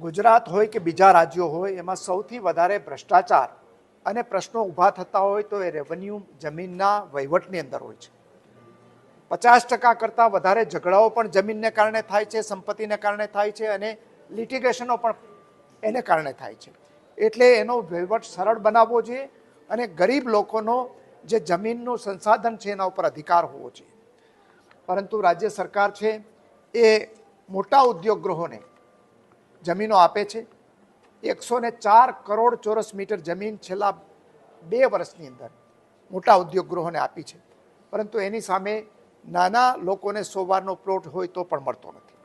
ગુજરાત હોય કે બીજા રાજ્યો હોય, એમાં સૌથી વધારે ભ્રષ્ટાચાર અને પ્રશ્નો ઊભા થતા હોય તો એ રેવન્યુ જમીનના વહીવટની અંદર હોય છે. પચાસ ટકા કરતાં વધારે ઝઘડાઓ પણ જમીનને કારણે થાય છે, સંપત્તિને કારણે થાય છે અને લિટિગેશનો પણ એને કારણે થાય છે. એટલે એનો વહીવટ સરળ બનાવવો જોઈએ અને ગરીબ લોકોનો જે જમીનનું સંસાધન છે એના ઉપર અધિકાર હોવો જોઈએ. પરંતુ રાજ્ય સરકાર છે એ મોટા ઉદ્યોગ ગૃહોને જમીનો આપે છે. એકસો ને ચાર કરોડ ચોરસ મીટર જમીન છેલ્લા બે વર્ષની અંદર મોટા ઉદ્યોગ ગૃહોને આપી છે. પરંતુ એની સામે નાના લોકોને સોવારનો પ્લોટ હોય તો પણ મળતો નથી.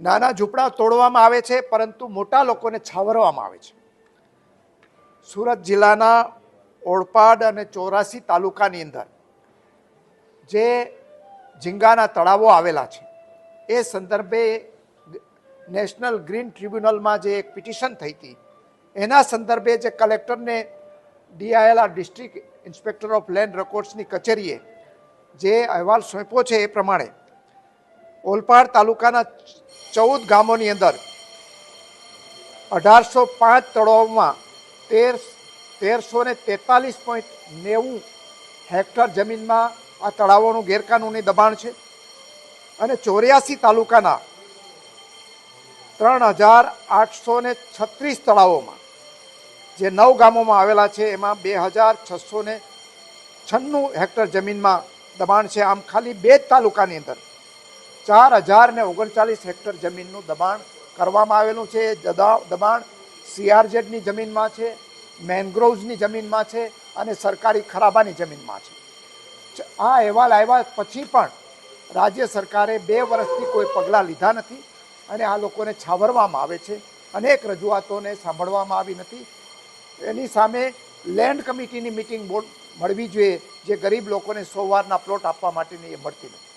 નાના ઝૂંપડા તોડવામાં આવે છે, પરંતુ મોટા લોકોને છાવરવામાં આવે છે. સુરત જિલ્લાના ઓળપાડ અને ચોરાસી તાલુકાની અંદર જે ઝીંગાના તળાવો આવેલા છે, એ સંદર્ભે નેશનલ ગ્રીન ટ્રિબ્યુનલમાં જે એક પિટિશન થઈ હતી, એના સંદર્ભે જે કલેક્ટરને DILR district inspector of land રેકોર્ડ્સની કચેરીએ જે અહેવાલ સોંપ્યો છે એ પ્રમાણે, ઓલપાડ તાલુકાના ચૌદ ગામોની અંદર અઢારસો પાંચ તળાવમાં તેર, તેરસો ને તેતાલીસ પોઈન્ટ નેવું હેક્ટર જમીનમાં આ તળાવોનું ગેરકાનૂની દબાણ છે અને ચોર્યાસી તાલુકાના ત્રણ હજાર આઠસો ને છત્રીસ તળાવોમાં, જે નવ ગામોમાં આવેલા છે, એમાં બે હજાર છસો ને છન્નું હેક્ટર જમીનમાં દબાણ છે. આમ ખાલી બે જ તાલુકાની અંદર ચાર હજાર ને ઓગણચાલીસ હેક્ટર જમીનનું દબાણ કરવામાં આવેલું છે. દબાણ સીઆરઝેડની જમીનમાં છે, મેનગ્રોવ્સની જમીનમાં છે અને સરકારી ખરાબાની જમીનમાં છે. આ અહેવાલ આવ્યા પછી પણ રાજ્ય સરકારે બે વર્ષથી કોઈ પગલાં લીધા નથી. અને આ લોકોને છાવરવામાં આવે છે. અનેક રજૂઆતોને સાંભળવામાં આવી નથી. એની સામે લેન્ડ કમિટીની મિટિંગ બોર્ડ મળવી જોઈએ, જે ગરીબ લોકોને સોવારના પ્લોટ આપવા માટેની એ મળતી નથી.